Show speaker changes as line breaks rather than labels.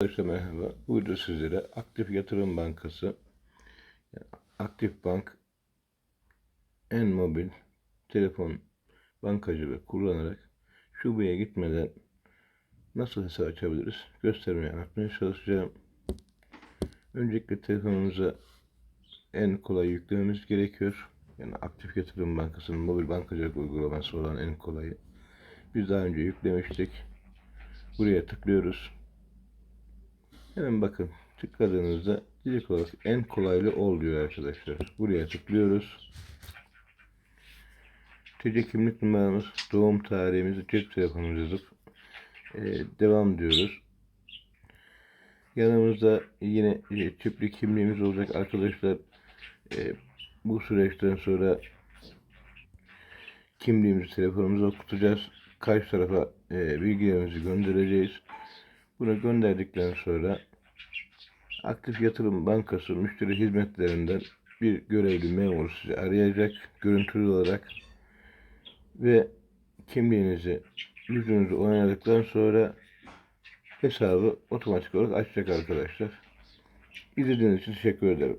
Arkadaşlar merhaba. Burada sizlere Aktif Yatırım Bankası, Aktif Bank en mobil telefon bankacı ve kullanarak şubeye gitmeden nasıl hesap açabiliriz göstermeye anlatmaya çalışacağım. Öncelikle telefonumuza en kolay yüklememiz gerekiyor. Yani Aktif Yatırım Bankası'nın mobil bankacılık uygulaması olan en kolayı. Biz daha önce yüklemiştik. Buraya tıklıyoruz. Hemen bakın tıkladığınızda direkt olarak en kolaylı ol diyor arkadaşlar. Buraya tıklıyoruz. TC kimlik numaramız, doğum tarihimizi cep telefonumuzu yazıp e, devam diyoruz. Yanımızda yine e, kimliğimiz olacak arkadaşlar. E, bu süreçten sonra kimliğimizi telefonumuza okutacağız. Karşı tarafa e, bilgilerimizi göndereceğiz. Bunu gönderdikten sonra Aktif Yatırım Bankası müşteri hizmetlerinden bir görevli memur sizi arayacak görüntülü olarak ve kimliğinizi yüzünüzü oynadıktan sonra hesabı otomatik olarak açacak arkadaşlar. İzlediğiniz için teşekkür ederim.